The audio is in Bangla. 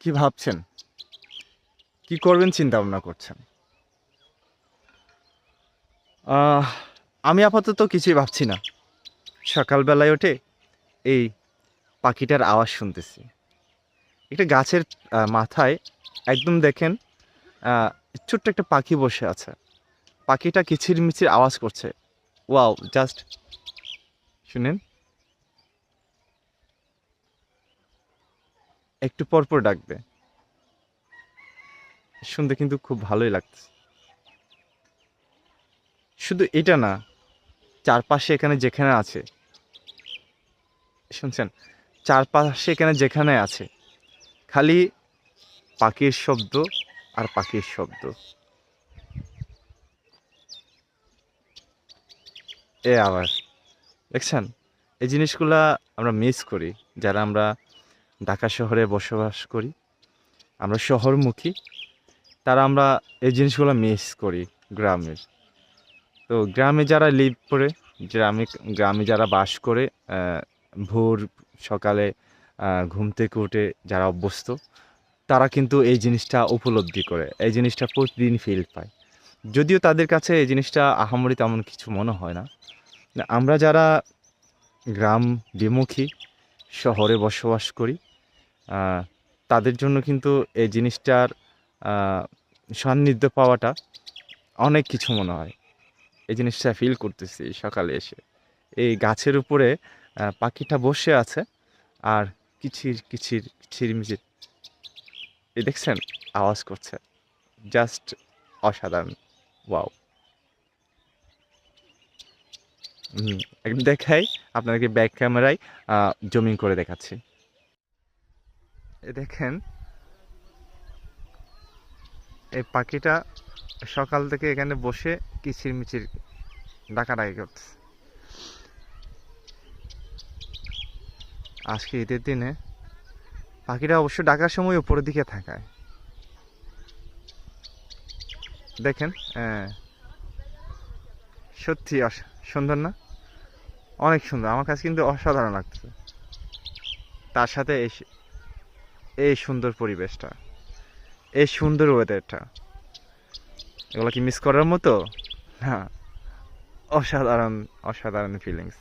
কি ভাবছেন? কি করবেন চিন্তা ভাবনা করছেন? আমি আপাতত কিছুই ভাবছি না। সকালবেলায় ওঠে এই পাখিটার আওয়াজ শুনতেছি। একটা গাছের মাথায় একদম দেখেন ছোট্ট একটা পাখি বসে আছে। পাখিটা কিচির মিচির আওয়াজ করছে। ওয়াও, জাস্ট শুনেন। একটু পর পর ডাকবে শুনতে কিন্তু খুব ভালোই লাগছে শুধু এটা না, চারপাশে এখানে যেখানে আছে, শুনছেন? চারপাশে এখানে যেখানে আছে, খালি পাখির শব্দ আর পাখির শব্দ। এ আবার, দেখছেন? এই জিনিসগুলা আমরা মিস করি, যারা আমরা ঢাকা শহরে বসবাস করি। আমরা শহরমুখী। তারা আমরা এই জিনিসগুলো মিস করি গ্রামের তো গ্রামে যারা লিভ করে, গ্রামে গ্রামে যারা বাস করে ভোর সকালে ঘুম থেকে উঠে যারা অভ্যস্ত, তারা কিন্তু এই জিনিসটা উপলব্ধি করে, এই জিনিসটা প্রতিদিন ফিল পায়। যদিও তাদের কাছে এই জিনিসটা আহামরি তেমন কিছু মনে হয় না, আমরা যারা গ্রাম বিমুখী, শহরে বসবাস করি তাদের জন্য কিন্তু এই জিনিসটার সান্নিধ্য পাওয়াটা অনেক কিছু মনে হয়। এই জিনিসটা ফিল করতেছি সকালে এসে। এই গাছের উপরে পাখিটা বসে আছে আর কিচির কিচির কিচিরমিচির এই দেখছেন? আওয়াজ করছে। জাস্ট অসাধারণ। ওয়াও দেখাই। আপনাদেরকে ব্যাক ক্যামেরায় জমিং করে দেখাচ্ছি। দেখেন, এই পাখিটা সকাল থেকে এখানে বসে কিচির মিচির ডাকাডাকি করতেছে। আজকে ঈদের দিনে পাখিটা অবশ্য ডাকার সময় উপরের দিকে থাকায়। দেখেন সত্যি সুন্দর না? অনেক সুন্দর, আমার কাছে কিন্তু অসাধারণ লাগছে তার সাথে এই স- এই সুন্দর পরিবেশটা, এই সুন্দর ওয়েদারটা এগুলো কি মিস করার মতো? না, অসাধারণ অসাধারণ ফিলিংস